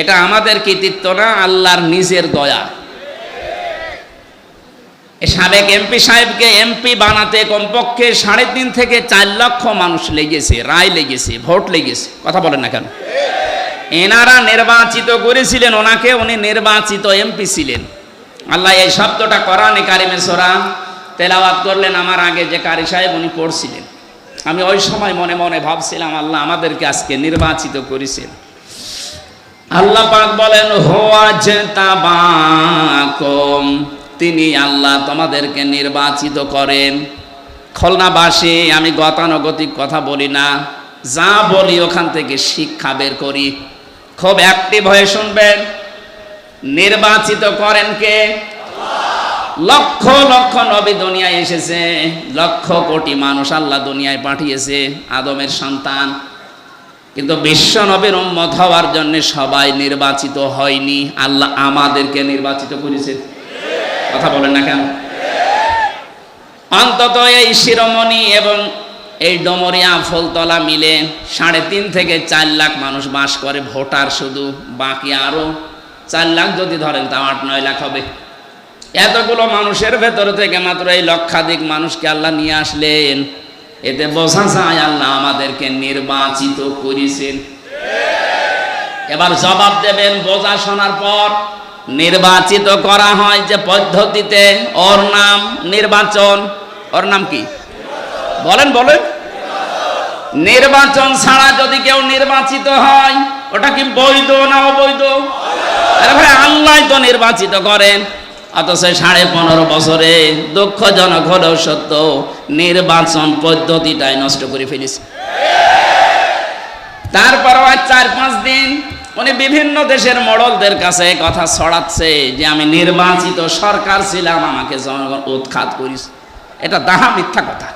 এটা আমাদের কৃতিত্ব না, আল্লাহর নিজের দয়া। সাবেক এমপি সাহেবকে এমপি বানাতে কমপক্ষে সাড়ে তিন থেকে চার লক্ষ মানুষ লেগেছে, রায় লেগেছে, ভোট লেগেছে। কথা বলেন না কেন? এনারা নির্বাচিত করেছিলেন, ওনাকে উনি নির্বাচিত এমপি ছিলেন। আল্লাহ এই শব্দটা কোরআনে কারিমে সোরা তেলাওয়াত করলেন, আমার আগে যে কারি সাহেব উনি পড়ছিলেন। আমি ওই সময় মনে মনে ভাবছিলাম, আল্লাহ আমাদেরকে আজকে নির্বাচিত করেছেন। আল্লাহ পাক বলেন, হোয়া জেতাবাকম। তিনি আল্লাহ তোমাদেরকে নির্বাচিত করেন। খুলনাবাসী, আমি গতানুগতিক কথা বলি না। যা বলি ওখান থেকে শিক্ষা বের করি। খুব অ্যাক্টিভ হয়ে শুনবেন। নির্বাচিত করেন কে? লক্ষ লক্ষ নবী দুনিয়ায় এসেছে। লক্ষ কোটি মানুষ আল্লাহ দুনিয়ায় পাঠিয়েছে। আদমের সন্তান। কিন্তু বিশ্ব নবীর উম্মত হওয়ার জন্য সবাই নির্বাচিত হয়নি। আল্লাহ আমাদেরকে নির্বাচিত করেছে। কথা বলেন না কেন? অন্তত এই শিরোমণি এবং এই ডমরিয়া ফুলতলা মিলে সাড়ে তিন থেকে চার লাখ মানুষ বাস করে ভোটার শুধু, বাকি আরও চার লাখ যদি ধরেন তা আট নয় লাখ হবে। এতগুলো মানুষের ভেতর থেকে মাত্র এই লক্ষাধিক মানুষকে আল্লাহ নিয়ে আসলেন। এতে বোঝা যায় আল্লাহ আমাদেরকে নির্বাচিত করেছেন। এবার জবাব দেবেন বোঝা শোনার পর নির্বাচিত করা হয় যে পদ্ধতিতে। ওর নাম নির্বাচন। ওর নাম কি? বলেন বলেন। নির্বাচন ছাড়া যদি কেউ নির্বাচিত হয়, ওটা কি বৈধ না অবৈধ? আল্লাহ তো নির্বাচিত করেন। অথচ সাড়ে পনেরো বছরে দুঃখজনক হলেও সত্য নির্বাচন পদ্ধতিটাই নষ্ট করে ফেলিস তারপরও আর চার পাঁচ দিন উনি বিভিন্ন দেশের মডলদের কাছে কথা ছড়াচ্ছে যে আমি নির্বাচিত সরকার ছিলাম, আমাকে জনগণ উৎখাত করিস। এটা দাহা মিথ্যা কথা।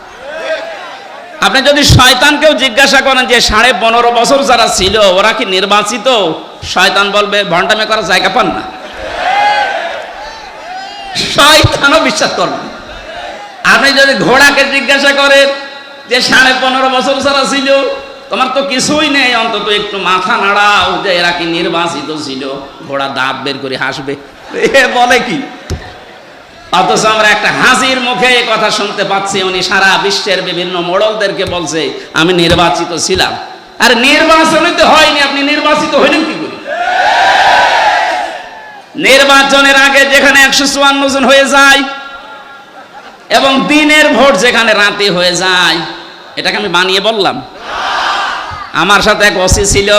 আপনি যদি শয়তানকেও জিজ্ঞাসা করেন যে সাড়ে পনেরো বছর যারা ছিল, ওরা কি নির্বাচিত? শয়তান বলবে, ভণ্ডামে করার জায়গা পান না। শয়তানও বিশ্বাস করবে। আপনি যদি ঘোড়াকে জিজ্ঞাসা করেন যে সাড়ে পনেরো বছর যারা ছিল, তোমার তো কিছুই নেই, অন্তত একটু মাথা নাড়াও যে এরা কি নির্বাচিত ছিল। ঘোড়া দাঁত বের করে হাসবে। এ বলে কি? অথচ আমরা একটা হাসির মুখে কথা শুনতে পাচ্ছি, উনি সারা বিশ্বের বিভিন্ন মোড়লদেরকে বলছে, আমি নির্বাচিত ছিলাম। আর নির্বাচনে তো হয়নি, আপনি নির্বাচিত হইলেন কি নির্বাচনের আগে যেখানে একশো চুয়ান্ন জন হয়ে যায় এবং দিনের ভোট যেখানে রাতে হয়ে যায়, এটাকে আমি বানিয়ে বললাম। আমার সাথে এক ওসি ছিল,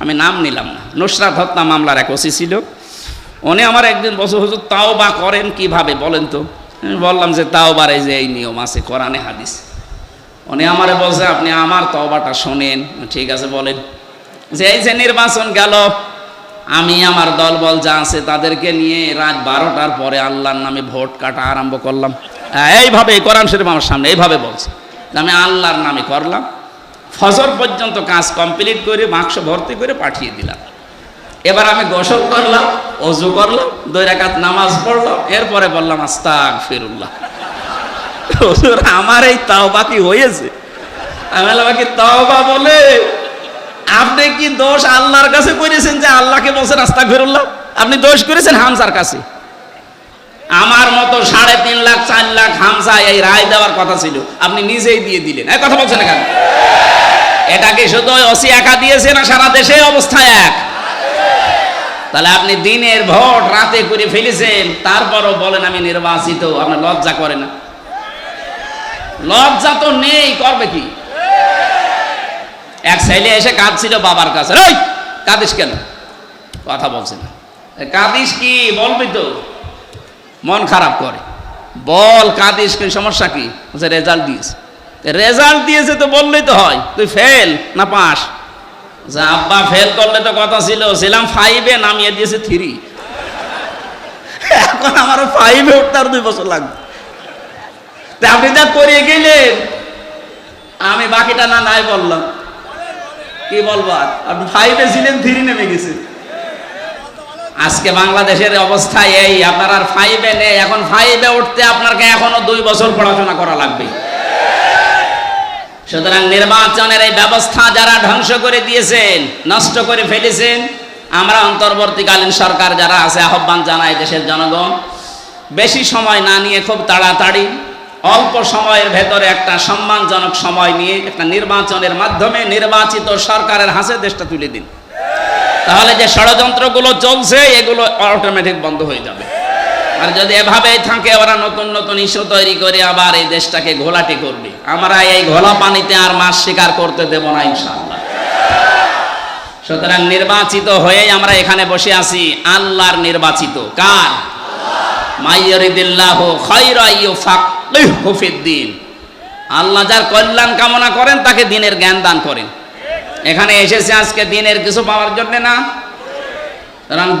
আমি নাম নিলাম না। নুসরাত হত্যা মামলার এক ওসি ছিল। উনি আমার একদিন বছর হুজুর তাও বা করেন কীভাবে বলেন তো? আমি বললাম যে তাও বারে যে এই নিয়ম আছে, কোরআনে হাদিস। উনি আমারে বলছে, আপনি আমার তওবাটা শোনেন। ঠিক আছে, বলেন। যে এই যে নির্বাচন গেল আমি আমার দল বল যা আছে তাদেরকে নিয়ে রাত বারোটার পরে আল্লাহর নামে ভোট কাটা আরম্ভ করলাম। হ্যাঁ, এইভাবে কোরআন শরীফ আমার সামনে এইভাবে বলছে। আমি আল্লাহর নামে করলাম ফজর পর্যন্ত কাজ কমপ্লিট করে বাক্স ভর্তি করে পাঠিয়ে দিলাম। এবার আমি গোসল করলাম অজু করলাম দুই রাকাত নামাজ পড়লাম এরপরে বললাম আস্তাক ফিরুল্লাহ আমার এই তাওবা কি হয়েছে? আমি বললাম কি তাওবা বলে আপনি কি দোষ আল্লাহর কাছে করেছেন যে আল্লাহকে বলছেন আস্তাক ফিরুল্লাহ আপনি দোষ করেছেন হামসার কাছে। আমার মতো সাড়ে তিন লাখ, চার লাখ হামসা এই রায় দেওয়ার কথা ছিল। আপনি নিজেই দিয়ে দিলেন। এই কথা বলছেন কেন? এটা কি শুধু ওসি একা দিয়েছে না সারা দেশে অবস্থা এক? তাহলে আপনি দিনের ভোট রাতে করে ফেলেছেন, তারপরও বলেন আমি নির্বাচিত, আপনার লজ্জা করে না। লজ্জা তো নেই, করবে কি? এক ছেলে এসে কাঁদছিল বাবার কাছে। ওই কাঁদিস কেন? কথা বলছে না। কাঁদিস কি? বলবি তো। মন খারাপ করে। বল, কাঁদিস কি সমস্যা কি? বলছে রেজাল্ট দিয়েছে। রেজাল্ট দিয়েছে তো বললেই তো হয়। তুই ফেল না পাস যে আব্বা ফেল করলে তো কথা ছিল। ছিলাম ফাইভে নামিয়ে দিয়েছে থ্রি এখন আমারও ফাইভে উঠতে আর দুই বছর লাগবে। আপনি যা করে গেলেন, আমি বাকিটা না নাই বললাম। কি বলব? আর আপনি ফাইভে ছিলেন থ্রি নেমে গেছে। আজকে বাংলাদেশের অবস্থা এই, আপনার আর ফাইভে নেই। এখন ফাইভে উঠতে আপনাকে এখনও দুই বছর পড়াশোনা করা লাগবে। সুতরাং নির্বাচনের এই ব্যবস্থা যারা ধ্বংস করে দিয়েছেন, নষ্ট করে ফেলেছেন, আমরা অন্তর্বর্তীকালীন সরকার যারা আছে, আহ্বান জানায় দেশের জনগণ, বেশি সময় না নিয়ে খুব তাড়াতাড়ি অল্প সময়ের ভেতরে একটা সম্মানজনক সময় নিয়ে একটা নির্বাচনের মাধ্যমে নির্বাচিত সরকারের হাতে দেশটা তুলে দিন। তাহলে যে ষড়যন্ত্রগুলো চলছে, এগুলো অটোমেটিক বন্ধ হয়ে যাবে। আর যদি এভাবেই থাকে, ওরা নতুন নতুন ইস্যু তৈরি করে আবার এই দেশটাকে ঘোলাটি করবে। আমরা এই ঘোলা পানিতে আর মাছ শিকার করতে দেব না, ইনশাআল্লাহ। সুতরাং নির্বাচিত হয়ে আমরা এখানে বসে আছি, আল্লাহর নির্বাচিত কার? মাইয়রিদিল্লাহ খায়রাইয়ুফাক্কিহু আল্লাহ যার কল্যাণ কামনা করেন, তাকে দিনের জ্ঞান দান করেন। এখানে এসেছে আজকে দিনের কিছু পাওয়ার জন্য না?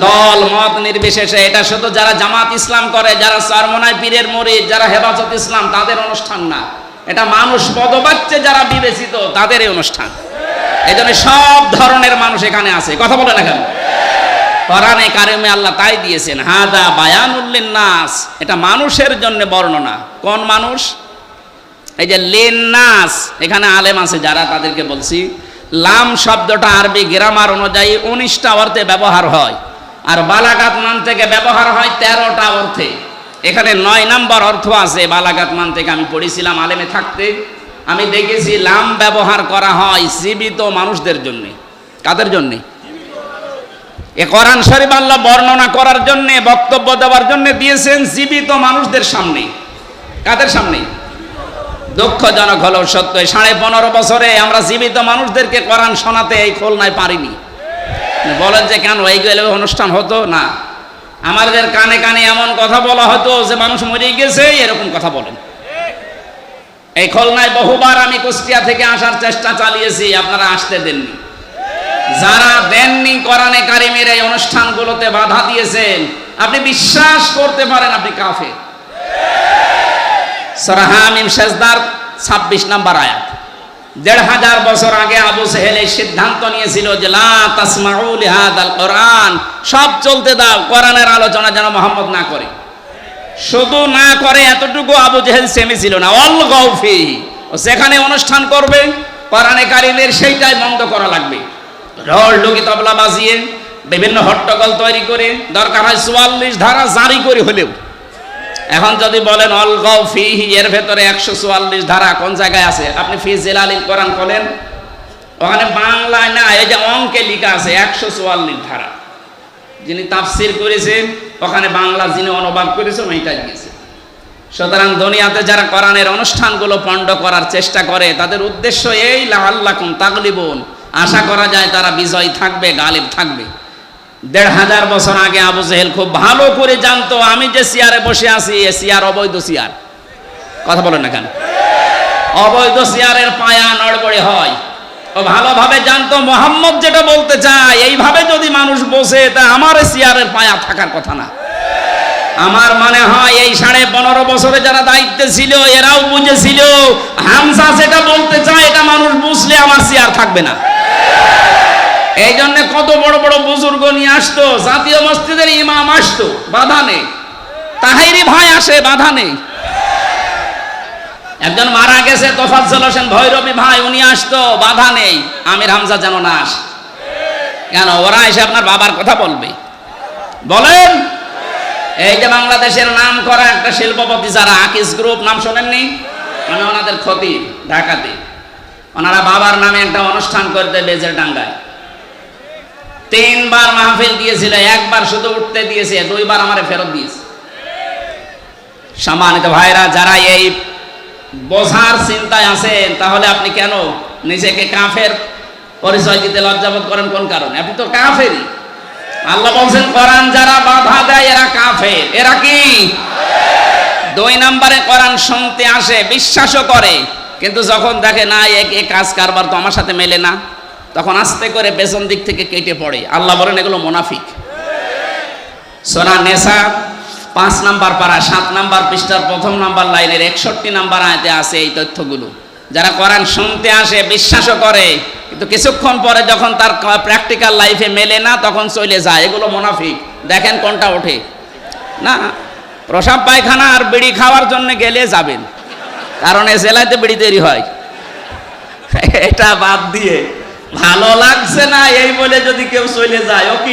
দল, মত নির্বিশেষে এটা শুধু যারা জামাত ইসলাম করে, যারা চরমনায় পীরের মরিদ, যারা হেফাজত ইসলাম, তাদের অনুষ্ঠান না। এটা মানুষ পদবাচ্যে যারা বিবেচিত, তাদের অনুষ্ঠান। এই জন্য সব ধরনের মানুষ এখানে আছে। কথা বলে না কেন? কোরআনে কারিমে আল্লাহ তাই দিয়েছেন, হাদা বায়ানুল্লিন নাস এটা মানুষের জন্য বর্ণনা। কোন মানুষ? এই যে লিন নাস এখানে আলেম আছে যারা তাদেরকে বলছি, লাম শব্দটা আরবি গ্রামার অনুযায়ী উনিশটা অর্থে ব্যবহার হয়, আর বালাগাত মান থেকে ব্যবহার হয় তেরোটা অর্থে। এখানে নয় নাম্বার অর্থ আছে, বালাগাত মান থেকে আমি পড়েছিলাম আলেমে থাকতে। আমি দেখেছি লাম ব্যবহার করা হয় জীবিত মানুষদের জন্যে। কাদের জন্যে? এ কোরআন শরীফ আল্লাহ বর্ণনা করার জন্য, বক্তব্য দেওয়ার জন্য দিয়েছেন জীবিত মানুষদের সামনে। কাদের সামনে? দুঃখজনক হলো, সত্য সাড়ে পনেরো বছরে আমরা জীবিত মানুষদেরকে কোরআন শোনাতে এই খুলনায় পারিনি। বলেন যে, কেন? এইগুলো অনুষ্ঠান হতো? না। আমাদের কানে কানে এমন কথা বলা হতো যে, মানুষ মরে গেছে, এরকম কথা বলেন। এই খুলনায় বহুবার আমি কুষ্টিয়া থেকে আসার চেষ্টা চালিয়েছি, আপনারা আসতে দেননি। যারা দেননি কোরআনে কারিমের এই অনুষ্ঠানগুলোতে বাধা দিয়েছেন, আপনি বিশ্বাস করতে পারেন আপনি কাফে সরহামিম শেষদার ছাব্বিশ নাম্বার আয়াত। দেড় হাজার বছর আগে আবু সেহেল এই সিদ্ধান্ত নিয়েছিল যে, লা তাসমাউল হাদাল কোরআন, সব চলতে দাও, কোরআনের আলোচনা যেন মোহাম্মদ না করে। শুধু না করে এতটুকু আবু জেহেল সেমি ছিল না অল গৌফি সেখানে অনুষ্ঠান করবে, কোরআনে কারিমের সেইটাই বন্ধ করা লাগবে। ঢোল ঢুকি তবলা বাজিয়ে বিভিন্ন হট্টগোল তৈরি করে, দরকার হয় চুয়াল্লিশ ধারা জারি করে হলেও। এখন যদি বলেন, অল গৌ ফি এর ভেতরে একশো চুয়াল্লিশ ধারা কোন জায়গায় আছে? আপনি ফি জেলালিল কোরআন বলেন ওখানে বাংলায় না, এই যে অঙ্কে লেখা আছে, একশো চুয়াল্লিশ ধারা। যিনি তাফসির করেছেন ওখানে বাংলা যিনি অনুবাদ করেছেন, ওইটাই দিয়েছে সুতরাং দুনিয়াতে যারা কোরআনের অনুষ্ঠানগুলো পণ্ড করার চেষ্টা করে, তাদের উদ্দেশ্য এই লাল্লাকুম তাগলিবুন। আশা করা যায় তারা বিজয় থাকবে, গালিব থাকবে। দেড় হাজার বছর আগে আবু জেহেল খুব ভালো করে জানতো, আমি যে চেয়ারে বসে আছি, এ চেয়ার অবৈধ চেয়ার কথা বলেন না কেন? অবৈধ চেয়ারের পায়া নড়বড়ে হয়। ও ভালোভাবে জানতো, মোহাম্মদ যেটা বলতে চায়, এইভাবে যদি মানুষ বসে, তা আমার চেয়ারের পায়া থাকার কথা না। আমার মনে হয় এই সাড়ে পনেরো বছরে যারা দায়িত্বে ছিল, এরাও বুঝেছিল হামসা যেটা বলতে চায়, এটা মানুষ বুঝলে আমার চেয়ার থাকবে না। এই জন্য কত বড় বড় বুজুর্গ নিয়ে আসতো, জাতীয় মসজিদের ইমাম আসতো, বাধা নেই। তাহেরি ভাই আসে, বাধা নেই। একজন মারা গেছে, তোফাজ্জল হোসেন ভৈরবী ভাই, উনি আসতো, বাধা নেই। আমির হামজা যেন না আস। কেন? ওরা এসে আপনার বাবার কথা বলবে। বলেন? এই যে বাংলাদেশের নাম করা একটা শিল্পপতি যারা, আকিস গ্রুপ, নাম শোনেননি? আমি ওনাদের ক্ষতি, ঢাকাতে। ওনারা বাবার নামে একটা অনুষ্ঠান করতে বেজের ডাঙ্গায়। তিনবার মাহফিল দিয়েছিল, একবার শুধু উঠতে দিয়েছে, দুইবার আমারে ফেরত দিয়েছে। সম্মানিত ভাইরা, যারা এই বোঝার চিন্তায় আছেন, তাহলে আপনি কেন নিজেকে কাফের পরিচয় দিতে লজ্জাবোধ করেন? কোন কারণে? আপনি তো কাফেরই। আল্লাহ বলছেন, কোরআন যারা বাধা দেয়, এরা কাফের। এরা কি? দুই নম্বরে কোরআন শুনতে আসে, বিশ্বাসও করে, কিন্তু যখন দেখে, না, এ কাজ কারবার তো আমার সাথে মেলে না। তখন আস্তে করে পেছন দিক থেকে কেটে পড়ে। আল্লাহ বলেন, এগুলো মোনাফিক। সোনা, নেশা, পাঁচ নাম্বার পাড়া, সাত নাম্বার পৃষ্ঠার প্রথম নাম্বার লাইনের একষট্টি নাম্বার আয়তে আছে এই তথ্যগুলো। যারা কোরআন শুনতে আসে, বিশ্বাসও করে, কিন্তু কিছুক্ষণ পরে যখন তার প্র্যাকটিক্যাল লাইফে মেলে না, তখন চলে যায়। এগুলো মোনাফিক। দেখেন কোনটা ওঠে। না, প্রসাব পায়খানা আর বিড়ি খাওয়ার জন্য গেলে যাবেন। কারণ এ জেলাতে বিড়ি তৈরি হয়। এটা বাদ দিয়ে ভালো লাগছে না এই বলে যদি কেউ চলে যায় ও কি